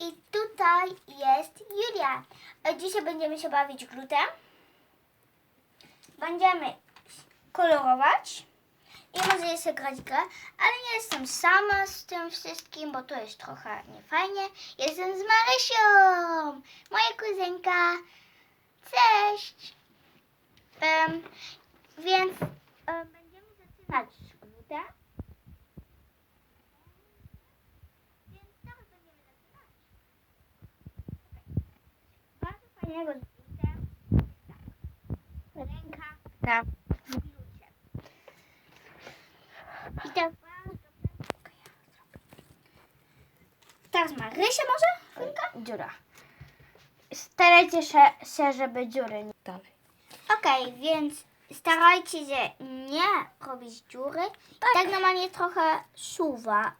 I tutaj jest Julia. Dzisiaj będziemy się bawić glutem. Będziemy kolorować. I może jeszcze grać grę, ale nie jestem sama z tym wszystkim, bo to jest trochę niefajnie. Jestem z Marysią, moja kuzynka. Cześć! Em, więc em, będziemy zaczynać glutem. Więc teraz będziemy zaczynać. Bardzo fajnego z glutem. Tak. Ręka Tak. I tak bardzo prędko ja zrobię. Teraz Marysia może? Chwilkę? Dziura. Starajcie się, żeby dziury nie dalej. Okej, więc starajcie się nie robić dziury. Tak, tak normalnie trochę suwa.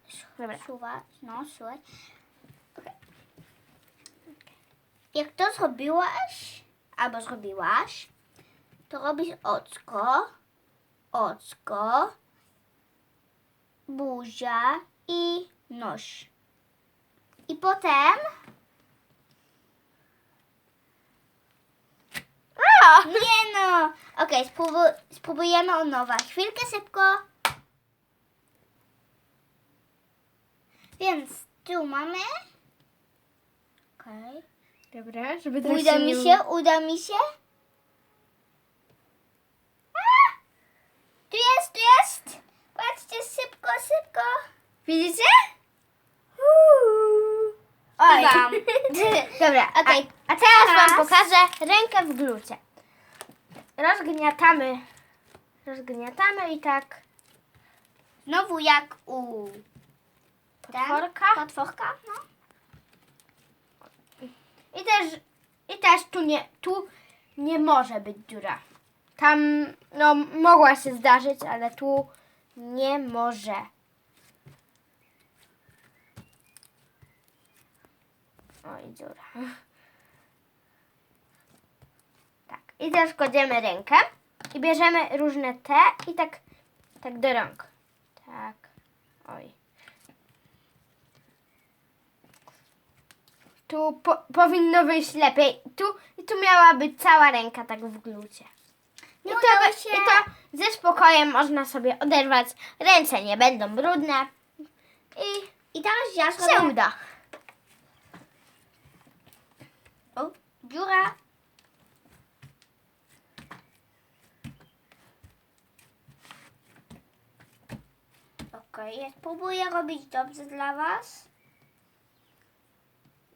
Suwa, no, suwać. Okej. Jak to zrobiłaś, albo zrobiłaś, to robisz oczko, oczko, buzia i nos. I potem... Nie no! Okej, spróbuj, spróbujemy od nowa. Chwilkę szybko. Więc tu mamy. Okej. Dobra, żeby tak Uda mi się, uda mi się. A! Tu jest, tu jest. Patrzcie, szybko, szybko. Widzicie? Oj. Wam. Dobra, Okej, a, a teraz wam teraz- pokażę rękę w glucie. Rozgniatamy, rozgniatamy i tak Znowu jak u... ten? Potworka? Potworka, no. I też, i też tu nie, tu nie może być dziura. Tam, no, mogła się zdarzyć, ale tu nie może. Oj, dziura. Tak. I teraz kładziemy rękę i bierzemy różne te i tak, tak do rąk. Tak. Oj. Tu po, powinno wyjść lepiej. Tu, I tu miała być cała ręka tak w glucie. I to, się. I to ze spokojem można sobie oderwać. Ręce nie będą brudne. I I teraz ja się zrobię... uda. O, dziura. Okej, ja spróbuję robić dobrze dla was.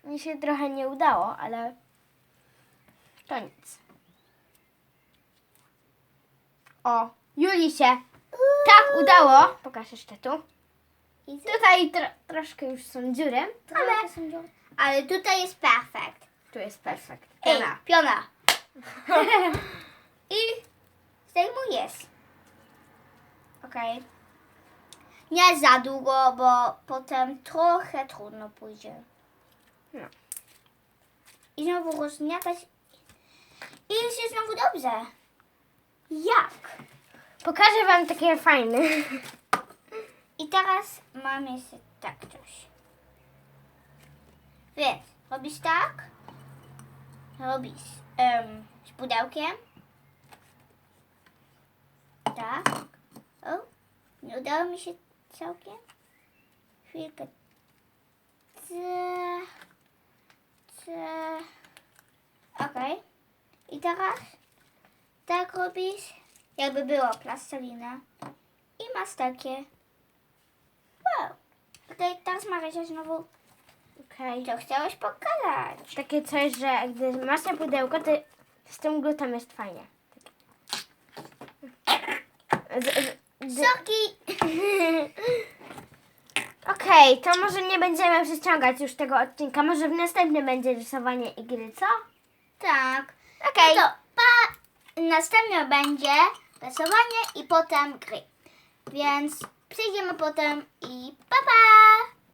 Mi się trochę nie udało, ale to nic. O, Juli się tak udało. Pokaż jeszcze tu. Tutaj tro, troszkę już są dziury, ale ale, tutaj jest perfekt. tu jest perfekt. Ej, Piona. piona. I zdejmujesz. Okej. Nie za długo, bo potem trochę trudno pójdzie. No. I znowu rozgniatać. I już jest znowu dobrze. Jak? Pokażę wam takie fajne. I teraz mam jeszcze tak coś. Więc robisz tak. Robisz em, z pudełkiem. Tak. O, nie udało mi się całkiem. Chwilkę. I teraz tak robisz, jakby była plastelina. I masz takie Wow. Okej, teraz Marysia znowu Okej. co chciałeś pokazać. Takie coś, że gdy masz na pudełko, to z tym glutem jest fajnie. Z, z, z, Soki! Okej, to może nie będziemy przeciągać już tego odcinka. Może w następnym będzie rysowanie i gry, co? Tak. Okej. To pa, następnie będzie rysowanie i potem gry. Więc przyjdziemy potem i pa pa!